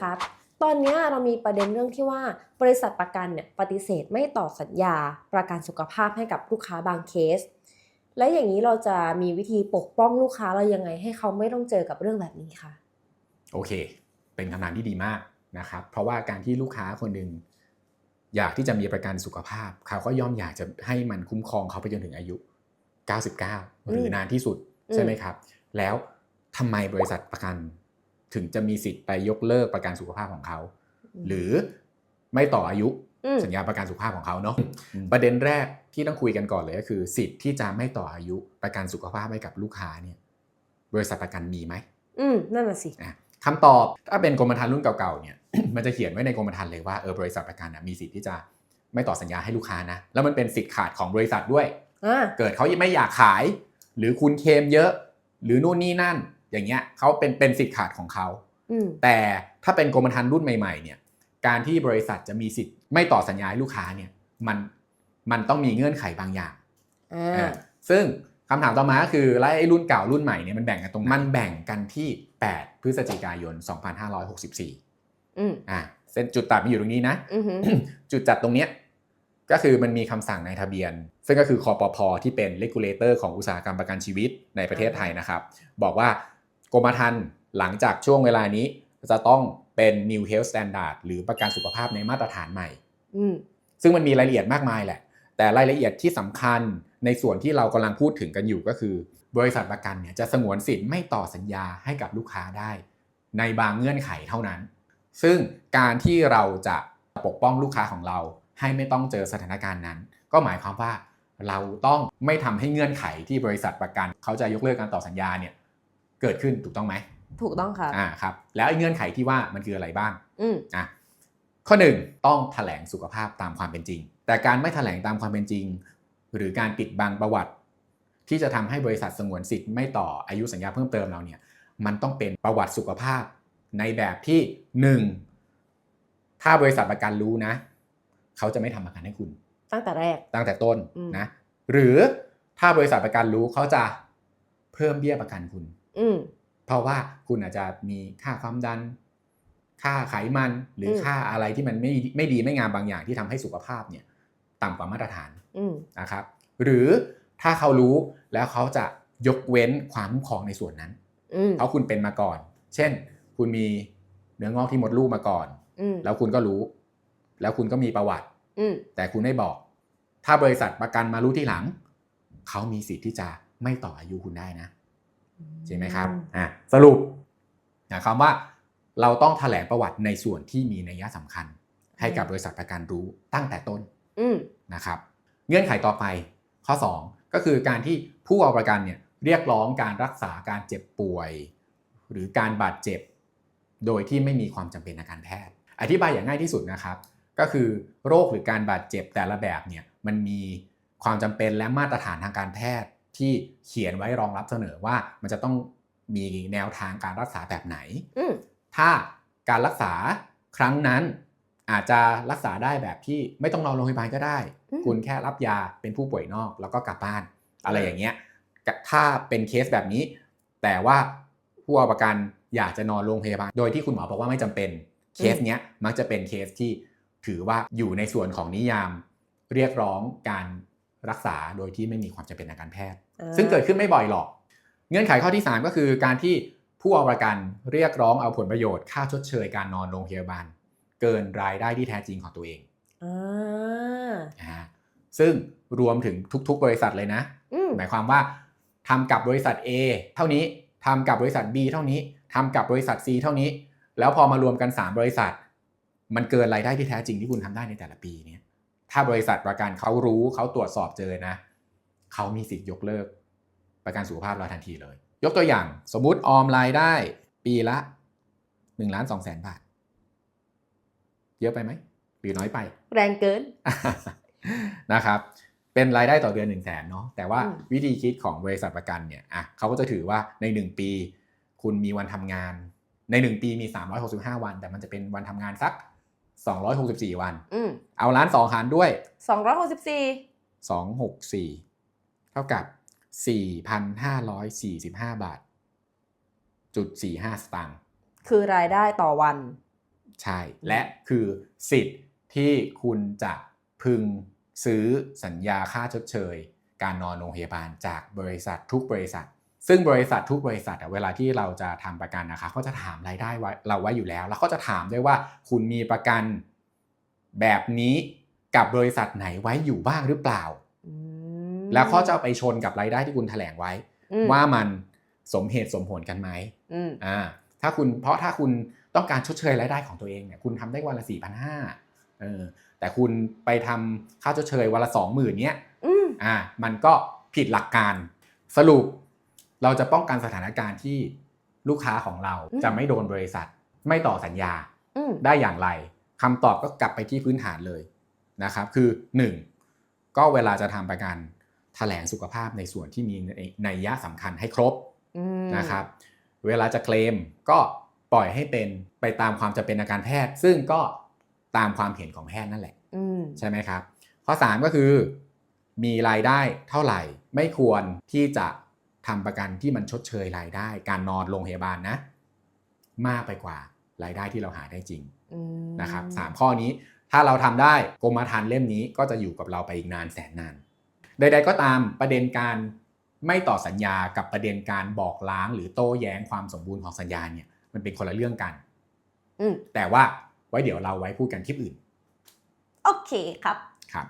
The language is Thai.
ครับ ตอนเนี้ยเรามีประเด็นเรื่องที่ว่าบริษัทประกันเนี่ยปฏิเสธไม่ต่อสัญญาประกันสุขภาพให้กับลูกค้าบางเคส และอย่างนี้เราจะมีวิธีปกป้องลูกค้าเรายังไง ให้เขาไม่ต้องเจอกับเรื่องแบบนี้คะโอเค เป็นคำถามที่ดีมากนะครับ เพราะว่าการที่ลูกค้าคนหนึ่งอยากที่จะมีประกันสุขภาพ เขาก็ย่อมอยากจะให้มันคุ้มครองเขาไปจนถึงอายุ 99 หรืออนานที่สุดใช่ไหมครับ แล้วทำไมบริษัทประกัน ถึงจะมีสิทธิ์ไปยกเลิกประกันสุขภาพของเขา หรือไม่ต่ออายุอืมสัญญาประกันสุขภาพของเขาเนาะประเด็นแรกที่ต้องคุยกันก่อนเลยก็คือ สิทธิ์ที่จะไม่ต่ออายุประกันสุขภาพให้กับลูกค้าเนี่ย บริษัทประกันมีไหมอืมนั่นน่ะสิอะคำตอบถ้าเป็นกรมธรรม์รุ่นเก่าๆเนี่ย มันจะเขียนไว้ในกรมธรรม์เลยว่าเออบริษัทประกันนะมีสิทธิ์ที่จะไม่ต่อสัญญาให้ลูกค้านะ แล้วมันเป็นสิทธิ์ขาดของบริษัทด้วยอ่าเกิดเขาไม่อยากขาย หรือคุณเคลมเยอะ หรือนู่นนี่นั่น อย่างเงี้ยเขาเป็นเป็นสิทธิ์ขาดของเขาอืมแต่ถ้าเป็นกรมธรรม์รุ่นใหม่ๆเนี่ยการที่บริษัทจะมีสิทธิ์ไม่ต่อสัญญาให้ลูกค้าเนี่ยมันมันต้องมีเงื่อนไขบางอย่างอ่าเออซึ่งคำถามต่อมาก็คือแล้วไอ้รุ่นเก่ารุ่นใหม่เนี่ยมันแบ่งกันตรงไหนมันแบ่งกันที่ 8 พฤศจิกายน 2564อืมอะเส้นจุดตัดมันอยู่ตรงนี้นะอือหือจุดจัดตรงเนี้ยก็คือมันมีคำสั่งในทะเบียน ซึ่งก็คือคอปพที่เป็นเลกูลเลเตอร์ของอุตสาหกรรมประกันชีวิตในประเทศไทยนะครับ บอกว่า กรมธรรม์หลังจากช่วงเวลานี้จะต้องเป็น New Health Standard หรือประกันสุขภาพในมาตรฐานใหม่อืมซึ่งมันมีรายละเอียดมากมายแหละ แต่รายละเอียดที่สำคัญในส่วนที่เรากำลังพูดถึงกันอยู่ก็คือ บริษัทประกันเนี่ยจะสงวนสิทธิ์ไม่ต่อสัญญาให้กับลูกค้าได้ ในบางเงื่อนไขเท่านั้น ซึ่งการที่เราจะปกป้องลูกค้าของเรา ให้ไม่ต้องเจอสถานการณ์นั้น ก็หมายความว่าเราต้องไม่ทำให้เงื่อนไขที่บริษัทประกัน เขาจะยกเลิกการต่อสัญญาเนี่ย เกิดขึ้นถูกต้องไหมถูกต้องค่ะอ่าครับแล้วไอ้เงื่อนไขที่ว่ามันคืออะไรบ้างอืมอะข้อหนึ่งต้องแถลงสุขภาพตามความเป็นจริง แต่การไม่แถลงตามความเป็นจริง หรือการปิดบังประวัติ ที่จะทำให้บริษัทสงวนสิทธิ์ไม่ต่ออายุสัญญาเพิ่มเติมเราเนี่ยมันต้องเป็นประวัติสุขภาพในแบบที่หนึ่งถ้าบริษัทประกันรู้นะ เขาจะไม่ทำประกันให้คุณ ตั้งแต่แรกตั้งแต่ต้นอืมนะ หรือถ้าบริษัทประกันรู้เขาจะเพิ่มเบี้ยประกันคุณอืม เพราะว่าคุณอาจจะมีค่าความดัน ค่าไขมันหรืออมค่าอะไรที่มันไม่ไม่ดีไม่งามบางอย่างที่ทำให้สุขภาพเนี่ยต่ำกว่ามาตรฐานอืมนะครับ หรือถ้าเขารู้แล้วเขาจะยกเว้นความคุ้มครองในส่วนนั้นอืมเพราะคุณเป็นมาก่อน เช่น คุณมีเนื้องอกที่มดลูกมาก่อนอืมแล้วคุณก็รู้ แล้วคุณก็มีประวัติอืมแต่คุณไม่บอก ถ้าบริษัทประกันมารู้ที่หลัง เขามีสิทธิ์ที่จะไม่ต่ออายุคุณได้นะ ใช่ไหมครับอะสรุปนะครับว่าเราต้องแถลงประวัติในส่วนที่มีนัยสำคัญ ให้กับบริษัทประกันรู้ตั้งแต่ต้นอืมนะครับ เงื่อนไขต่อไปข้อ 2 ก็คือการที่ผู้เอาประกันเนี่ยเรียกร้องการรักษาการเจ็บป่วย หรือการบาดเจ็บ โดยที่ไม่มีความจำเป็นทางการแพทย์ อธิบายอย่างง่ายที่สุดนะครับ ก็คือโรคหรือการบาดเจ็บแต่ละแบบเนี่ยมันมีความจำเป็นและมาตรฐานทางการแพทย์ ที่เขียนไว้รองรับเสนอว่ามันจะต้องมีแนวทางการรักษาแบบไหนอืมถ้าการรักษาครั้งนั้นอาจจะรักษาได้แบบที่ไม่ต้องนอนโรงพยาบาลก็ได้อืมคุณแค่รับยาเป็นผู้ป่วยนอกแล้วก็กลับบ้าน อะไรอย่างเงี้ย ถ้าเป็นเคสแบบนี้ แต่ว่าผู้เอาประกันอยากจะนอนโรงพยาบาล โดยที่คุณหมอบอกว่าไม่จำเป็น เคสเนี้ยมักจะเป็นเคสที่ถือว่าอยู่ในส่วนของนิยาม เรียกร้องการรักษาโดยที่ไม่มีความจำเป็นทางการแพทย์อ่า ซึ่งเกิดขึ้นไม่บ่อยหรอก เงื่อนไขข้อที่ 3 ก็คือการที่ผู้เอาประกันเรียกร้องเอาผลประโยชน์ ค่าชดเชยการนอนโรงพยาบาล เกินรายได้ที่แท้จริงของตัวเองอ่านะฮะซึ่งรวมถึงทุกๆ บริษัทเลยนะอืมหมายความว่าทำกับบริษัท A เท่านี้ทำกับบริษัท B เท่านี้ทำกับบริษัท C เท่านี้ แล้วพอมารวมกัน 3 บริษัท มันเกินรายได้ที่แท้จริงที่คุณทำได้ในแต่ละปีเนี่ยถ้าบริษัทประกันเขารู้เขาตรวจสอบเจอนะ เขามีสิทธิ์ยกเลิก ประกันสุขภาพเราทันทีเลย ยกตัวอย่างสมมุติออมรายได้ปีละ1ล้าน2แสนบาท เยอะไปไหมหรือน้อยไป แรงเกินนะครับ เป็นรายได้ต่อเดือน1นึ่งแสนเนาะแต่ว่าอืมวิธีคิดของบริษัทประกันเนี่ยอะเขาก็จะถือว่าใน 1 ปี คุณมีวันทำงาน ใน 1 ปีมี 365 วัน แต่มันจะเป็นวันทำงานสัก 264 วันอืมเอาล้านสองหารด้วยสองร้อยหกสิบสี่264 เท่ากับ 4,545 บาทจุด45 สตางค์คือรายได้ต่อวัน ใช่ และคือสิทธิ์ที่คุณจะพึงซื้อสัญญาค่าชดเชย การนอนโรงพยาบาลจากบริษัททุกบริษัท ซึ่งบริษัททุกบริษัทอะเวลาที่เราจะทำประกันนะคะเขาจะถามรายได้ไว้เราไว้อยู่แล้ว แล้วเขาจะถามด้วยว่าคุณมีประกันแบบนี้กับบริษัทไหนไว้อยู่บ้างหรือเปล่าอืม แล้วเขาจะเอาไปชนกับรายได้ที่คุณแถลงไว้อืมว่ามันสมเหตุสมผลกันไหมอืมอ่าถ้าคุณเพราะถ้าคุณต้องการชดเชยรายได้ของตัวเองเนี่ยคุณทำได้วันละสี่พันห้าเออแต่คุณไปทำค่าชดเชยวันละสองหมื่นเนี้ยอืมอ่ามันก็ผิดหลักการสรุปเราจะป้องกันสถานการณ์ที่ลูกค้าของเราอืมจะไม่โดนบริษัท ไม่ต่อสัญญาอืมได้อย่างไรคำตอบก็กลับไปที่พื้นฐานเลยนะครับ คือ 1. ก็เวลาจะทำประกัน แถลงสุขภาพในส่วนที่มีในยยะสำคัญให้ครบอืมนะครับ เวลาจะเคลมก็ปล่อยให้เป็นไปตามความจำเป็นทางการแพทย์ ซึ่งก็ตามความเห็นของแพทย์นั่นแหละอืมใช่ไหมครับ ข้อ 3 ก็คือ มีรายได้เท่าไหร่ ไม่ควรที่จะทำประกันที่มันชดเชยรายได้ การนอนโรงพยาบาลนะ มากไปกว่ารายได้ที่เราหาได้จริงอืมนะครับสามข้อนี้ถ้าเราทำได้กรมธรรม์เล่มนี้ก็จะอยู่กับเราไปอีกนานแสนนาน ใด ๆ ก็ตามประเด็นการไม่ต่อสัญญากับประเด็นการบอกล้าง หรือโต้แย้งความสมบูรณ์ของสัญญาเนี่ยมันเป็นคนละเรื่องกันอืมแต่ว่าไว้เดี๋ยวเราไว้พูดกันคลิปอื่น โอเคครับครับ